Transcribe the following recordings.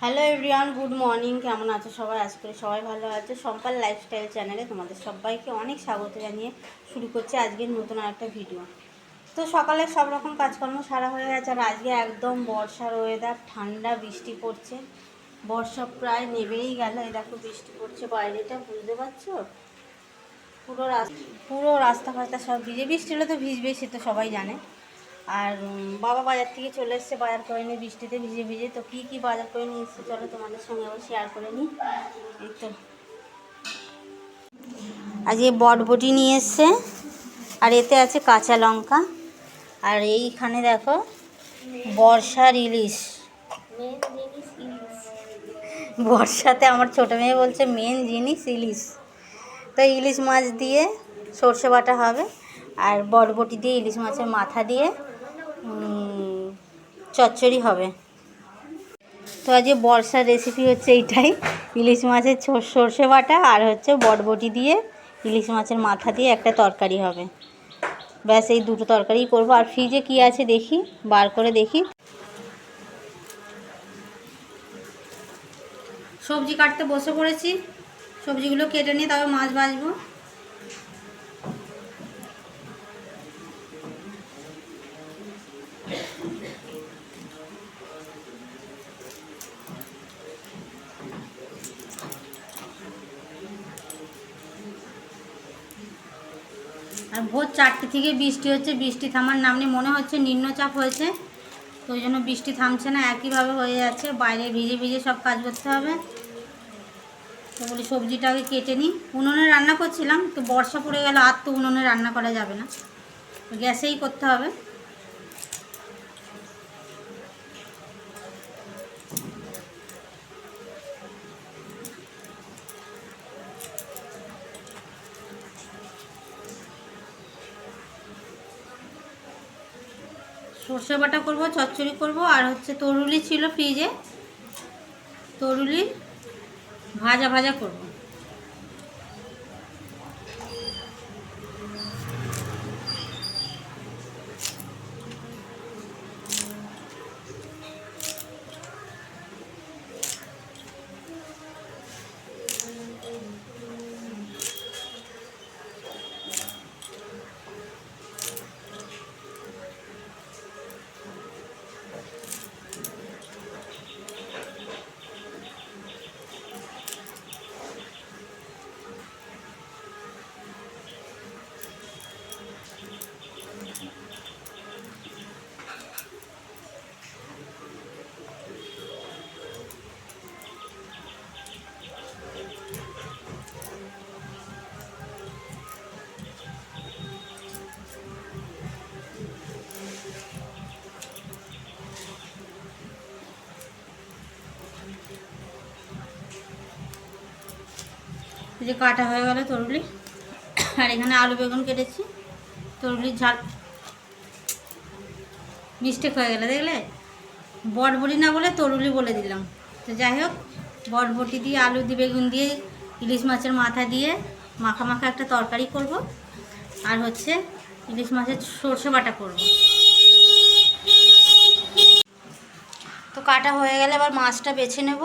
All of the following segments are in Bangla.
হ্যালো এভরিওয়ান গুড মর্নিং কেমন আছো সবাই? আজ করে সবাই ভালো আছে। সম্পাল লাইফস্টাইল চ্যানেলে তোমাদের সবাইকে অনেক স্বাগত জানিয়ে শুরু করছে আজকের নতুন আরেকটা ভিডিও তো সকালে সব রকম কাজকর্ম সারা হয়ে গেছে আর আজকে একদম বর্ষার ওয়েদার ঠান্ডা, বৃষ্টি পড়ছে। বর্ষা প্রায় নেবেই গেল। এই দেখো বৃষ্টি পড়ছে বাইরেটা, বুঝতে পারছ? পুরো রাস্তা পুরো রাস্তা ফাস্তা সব ভিজে। বৃষ্টি হলে তো ভিজবেই, সে তো সবাই জানে। আর বাবা বাজার থেকে চলে এসছে, বাজার করে নিয়ে বৃষ্টিতে ভিজে ভিজে। তো কী কী বাজার করে নিয়ে এসছে চলো তোমাদের সঙ্গে আবার শেয়ার করে নিই। এই তো। আজকে বটবটি নিয়ে এসছে, আর এতে আছে কাঁচা লঙ্কা। আর এইখানে দেখো বর্ষার ইলিশ বর্ষাতে আমার ছোটো মেয়ে বলছে, মেন জিনিস ইলিশ। তো ইলিশ মাছ দিয়ে সর্ষে বাটা হবে, আর বরবটি দিয়ে ইলিশ মাছের মাথা দিয়ে চচ্চড়ি হবে। তো আজকে বর্ষার রেসিপি হচ্ছে এইটাই। ইলিশ মাছের সর্ষে বাটা আর হচ্ছে বটবটি দিয়ে ইলিশ মাছের মাথা দিয়ে একটা তরকারি হবে। ব্যাস, এই দুটো তরকারি করব। আর ফ্রিজে কি আছে দেখি, বার করে দেখি। সবজি কাটতে বসে পড়েছি। সবজিগুলো কেটে নিয়ে তবে মাছ ভাজবো। আর ভোর চারটে থেকে বৃষ্টি হচ্ছে, বৃষ্টি থামার নাম নেই, মনে হচ্ছে নিম্নচাপ হয়েছে। তো ওই জন্য বৃষ্টি থামছে না, একইভাবে হয়ে যাচ্ছে, বাইরে ভিজে ভিজে সব কাজ করতে হবে। তো বলি সবজিটাকে কেটে নিই। উনুনে রান্না করছিলাম, তো বর্ষা পড়ে গেল, আর তো উনুনে রান্না করা যাবে না। গ্যাসেই করতে হবে। সর্ষে বাটা করব চচ্চড়ি করব আর হচ্ছে তরুলি ছিল ফ্রিজে তরুলি ভাজা ভাজা করব। যে কাটা হয়ে গেল তরুলি। আর এখানে আলু বেগুন কেটেছি। তরুলির ঝাল মিস্টেক হয়ে গেলে, দেখলে? বটবটি না বলে তরুলি বলে দিলাম। তো যাই হোক, বটবটি দিয়ে, আলু দিয়ে, বেগুন দিয়ে, ইলিশ মাছের মাথা দিয়ে মাখা মাখা একটা তরকারি করব। আর হচ্ছে ইলিশ মাছের সর্ষে বাটা করব। তো কাটা হয়ে গেলে এবার মাছটা বেছে নেব।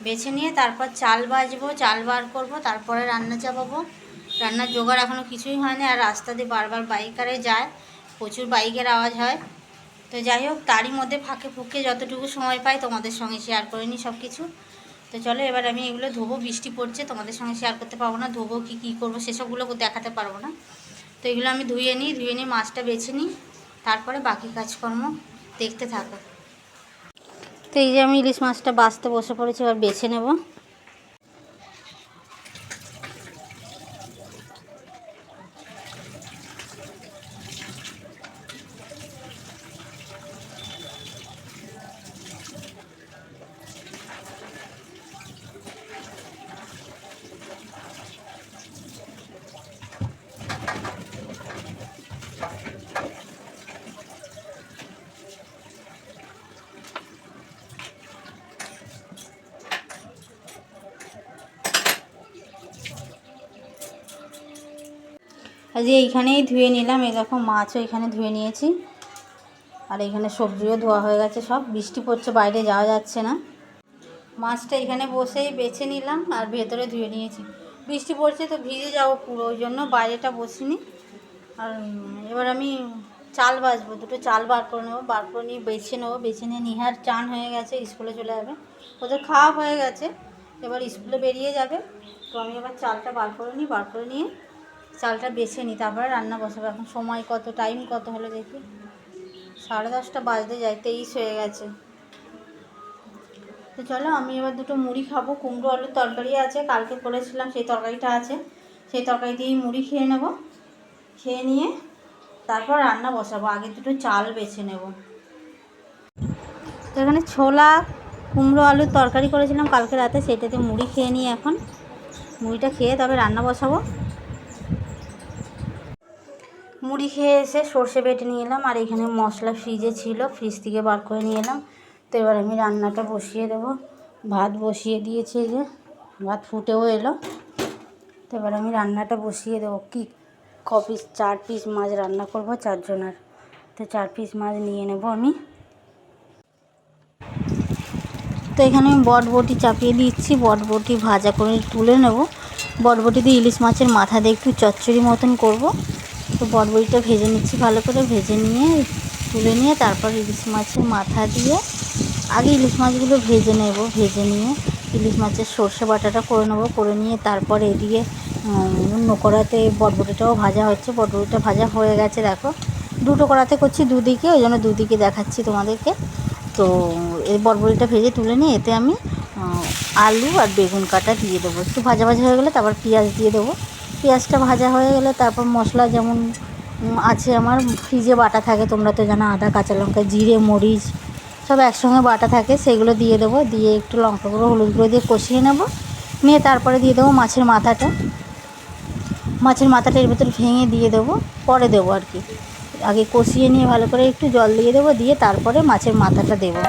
বেছে নিয়ে তারপর চাল বাজবো, চাল বার করব, তারপরে রান্না চাপাবো। রান্নার জোগাড় এখনও কিছুই হয়নি, আর রাস্তা দিয়ে বারবার বাইকারে যায়, প্রচুর বাইকের আওয়াজ হয়। তো যাই হোক, তারই মধ্যে ফাঁকে ফুঁকে যতটুকু সময় পাই তোমাদের সঙ্গে শেয়ার করে নিই সব কিছু তো চলো এবার আমি এগুলো ধোবো, বৃষ্টি পড়ছে, তোমাদের সঙ্গে শেয়ার করতে পারব না, ধোবো কি, কী করব সেসবগুলো দেখাতে পারব না। তো এগুলো আমি ধুয়ে নিই, ধুয়ে নিয়ে মাছটা বেছে নিই, তারপরে বাকি কাজকর্ম দেখতে থাকো। তো এই যে আমি ইলিশ মাছটা বাছতে বসে পড়েছি এবার বেছে নেব। আজ এইখানেই ধুয়ে নিলাম। দেখো মাছও এখানে ধুয়ে নিয়েছি। আর এখানে সবজিও ধোয়া হয়ে গেছে সব। বৃষ্টি পড়ছে, বাইরে যাওয়া যাচ্ছে না। মাছটা এখানে বসেই বেছে নিলাম আর ভেতরে ধুয়ে নিয়েছি। বৃষ্টি পড়ছে তো ভিজে যাব পুরো, ওই জন্য বাইরেটা বসিনি। আর এবার আমি চাল বাজবো দুটো চাল বার করে নেব, বার করে নিয়ে বেছে নেব। বেছে নিয়ে নিহার চান হয়ে গেছে, স্কুলে চলে যাবে। ওদের খাওয়া হয়ে গেছে, এবার স্কুলে বেরিয়ে যাবে। তো আমি এবার চালটা বার করে নিই, বার করে নিয়ে চালটা বেছে নিই, তারপরে রান্না বসাবো। এখন সময় কত টাইম কত হলো দেখি? সাড়ে দশটা বাজতে যায়, তেইশ হয়ে গেছে। তো চলো, আমি এবার দুটো মুড়ি খাব, কুমড়ো, আলুর তরকারি আছে, কালকে করেছিলাম, সেই তরকারিটা আছে। সেই তরকারি দিয়েই মুড়ি খেয়ে নেব। খেয়ে নিয়ে তারপর রান্না বসাবো, আগে দুটো চাল বেছে নেব। তো এখানে ছোলা, কুমড়ো, আলুর তরকারি করেছিলাম, কালকে রাতে সেটাতে মুড়ি খেয়ে নিই এখন। মুড়িটা খেয়ে তবে রান্না বসাবো। মুড়ি খেয়ে এসে সর্ষে বেটে নিয়ে এলাম, আর এখানে মশলা ফ্রিজে ছিল, ফ্রিজ থেকে বার করে নিয়ে এলাম। তো এবার আমি রান্নাটা বসিয়ে দেবো। ভাত বসিয়ে দিয়েছি যে, ভাত ফুটেও এলো। তো এবার আমি রান্নাটা বসিয়ে দেবো। কি, ক পিস, চার পিস মাছ রান্না করব চারজনের। তো চার পিস মাছ নিয়ে নেব আমি। তো এখানে আমি বটবটি চাপিয়ে দিচ্ছি। বটবটি ভাজা করে তুলে নেব। বটবটি দিয়ে ইলিশ মাছের মাথা দিয়ে একটু চচ্চড়ি মতন করব। তো বটবটিটা ভেজে নিচ্ছি ভালো করে, ভেজে নিয়ে, তুলে নিয়ে তারপর ইলিশ মাছের মাথা দিয়ে আগে ইলিশ মাছগুলো ভেজে নেব, ভেজে নিয়ে ইলিশ মাছের সর্ষে বাটাটা করে নেব, করে নিয়ে তারপর এদিকে অন্য কড়াতে বটবটিটাও ভাজা হচ্ছে বটবটিটা ভাজা হয়ে গেছে দেখো। দুটো কড়াতে করছি দুদিকে, ওই জন্য দুদিকে দেখাচ্ছি তোমাদেরকে। তো এই বটবটিটা ভেজে তুলে নিয়ে এতে আমি, আলু আর বেগুন কাটা দিয়ে দেবো। একটু ভাজা ভাজা হয়ে গেলে তারপর পেঁয়াজ দিয়ে দেবো। পেঁয়াজটা ভাজা হয়ে গেলে তারপর মশলা যেমন আছে আমার, ফ্রিজে বাটা থাকে, তোমরা তো জানো, আদা, কাঁচা লঙ্কা, জিরে, মরিচ, সব একসঙ্গে বাটা থাকে, সেগুলো দিয়ে দেবো, দিয়ে একটু লঙ্কা গুঁড়ো, হলুদ গুঁড়ো দিয়ে কষিয়ে নেব, নিয়ে তারপরে দিয়ে দেবো মাছের মাথাটা। মাছের মাথাটা এর ভেতর ভেঙে দিয়ে দেবো, পরে দেবো আর কি। আগে কষিয়ে নিয়ে ভালো করে একটু জল দিয়ে দেবো, দিয়ে তারপরে মাছের মাথাটা দেবো।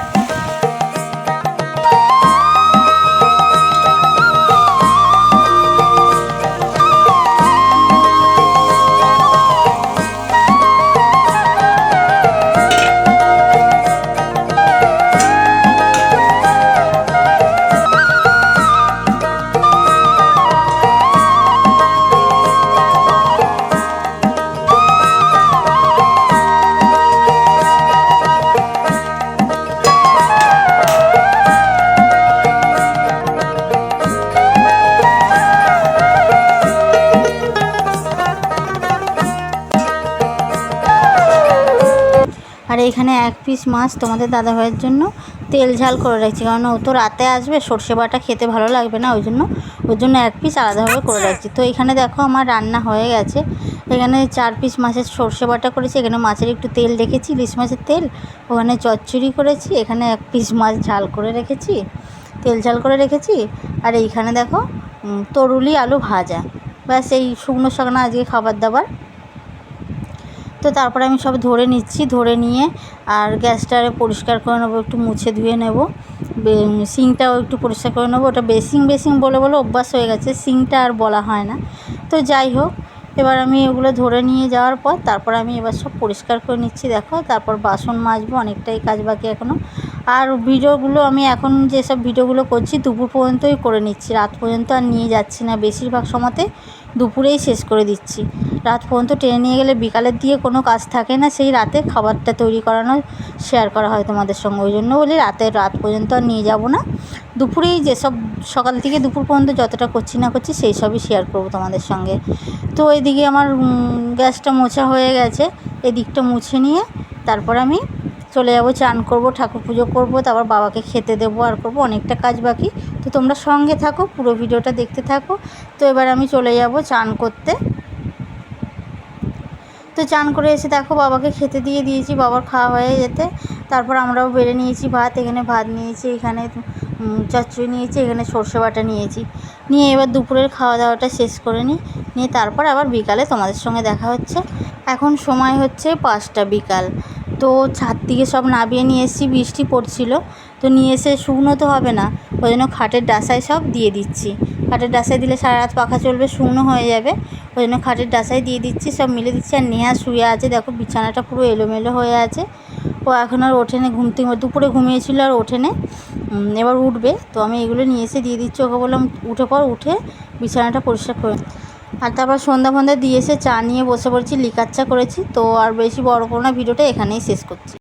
এখানে এক পিস মাছ তোমাদের দাদা ভাইয়ের জন্য তেল ঝাল করে রাখছি। কারণ ও তো রাতে আসবে সর্ষে বাটা খেতে ভালো লাগবে না ওই জন্য ওর জন্য এক পিস আলাদাভাবে করে রাখছি। তো এখানে দেখো আমার রান্না হয়ে গেছে। এখানে চার পিস মাছের সর্ষে বাটা করেছি এখানে মাছের একটু তেল রেখেছি ইলিশ মাছের তেল ওখানে চচ্চড়ি করেছি এখানে এক পিস মাছ ঝাল করে রেখেছি তেল ঝাল করে রেখেছি আর এইখানে দেখো তরুলি আলু ভাজা। ব্যাস এই শুকনো শাকনা আজকে খাবার দাবার। তো তারপরে আমি সব ধরে নিচ্ছি, ধরে নিয়ে আর গ্যাসটারে পরিষ্কার করে নেব, একটু মুছে ধুয়ে নেব। সিংটাও একটু পরিষ্কার করে নেব। ওটা বেসিং বেসিং বলে বলে অভ্যাস হয়ে গেছে, সিংটা আর বলা হয় না। তো যাই হোক, এবার আমি এগুলো ধরে নিয়ে যাওয়ার পর তারপর আমি এবার সব পরিষ্কার করে নিচ্ছি। দেখো, তারপর বাসন মাজবো, অনেকটাই কাজ বাকি এখনও আর ভিডিওগুলো আমি এখন যেসব ভিডিওগুলো করছি দুপুর পর্যন্তই করে নিচ্ছি। রাত পর্যন্ত আর নিয়ে যাচ্ছি না। বেশিরভাগ সময়তে দুপুরেই শেষ করে দিচ্ছি। রাত পর্যন্ত টেনে নিয়ে গেলে বিকালের দিয়ে কোনো কাজ থাকে না। সেই রাতে খাবারটা তৈরি করানো শেয়ার করা হয় তোমাদের সঙ্গে। ওই জন্য বলি রাতে রাত পর্যন্ত আর নিয়ে যাব না। দুপুরেই যেসব সকাল থেকে দুপুর পর্যন্ত যতটা করছি না করছি, সেই সবই শেয়ার করব তোমাদের সঙ্গে। তো এদিকে আমার গ্যাসটা মোছা হয়ে গেছে। এদিকটা মুছে নিয়ে তারপর আমি চলে যাব, চান করব, ঠাকুর পুজো করব, তারপর বাবাকে খেতে দেবো, আর করব অনেকটা কাজ বাকি। তো তোমরা সঙ্গে থাকো, পুরো ভিডিওটা দেখতে থাকো। তো এবার আমি চলে যাব চান করতে। তো চান করে এসে দেখো বাবাকে খেতে দিয়ে দিয়েছি, বাবার খাওয়া হয়ে যেতে। তারপর আমরাও বেড়ে নিয়েছি ভাত, এখানে ভাত নিয়েছি, এখানে চচ্চড়ি নিয়েছি, এখানে সর্ষে বাটা নিয়েছি। নিয়ে এবার দুপুরের খাওয়া দাওয়াটা শেষ করে নিই। নিয়ে তারপর আবার বিকালে তোমাদের সঙ্গে দেখা হচ্ছে। এখন সময় হচ্ছে পাঁচটা বিকাল। তো ছাদ থেকে সব নামিয়ে নিয়ে এসেছি, বৃষ্টি পড়ছিল। তো নিয়ে এসে শুকনো তো হবে না, ওই জন্য খাটের ডাসায় সব দিয়ে দিচ্ছি। খাটের ডাসায় দিলে সারা রাত পাখা চলবে, শুকনো হয়ে যাবে। ওই জন্য খাটের ডাসায় দিয়ে দিচ্ছি, সব মিলে দিচ্ছি। আর নেহা শুয়ে আছে, দেখো বিছানাটা পুরো এলোমেলো হয়ে আছে। ও এখন আর ওঠেনে, ঘুম থেকে দুপুরে ঘুমিয়েছিল আর ওঠেনে। এবার উঠবে। তো আমি এগুলো নিয়ে এসে দিয়ে দিচ্ছি, ওকে বললাম, উঠে পর উঠে বিছানাটা পরিষ্কার করে আর তারপর সন্ধ্যা ফন্ধ্যা দিয়ে এসে চা নিয়ে বসে পড়েছি, লিকার চা করেছি। তো আর বেশি বড় করো না, ভিডিওটা এখানেই শেষ করছি।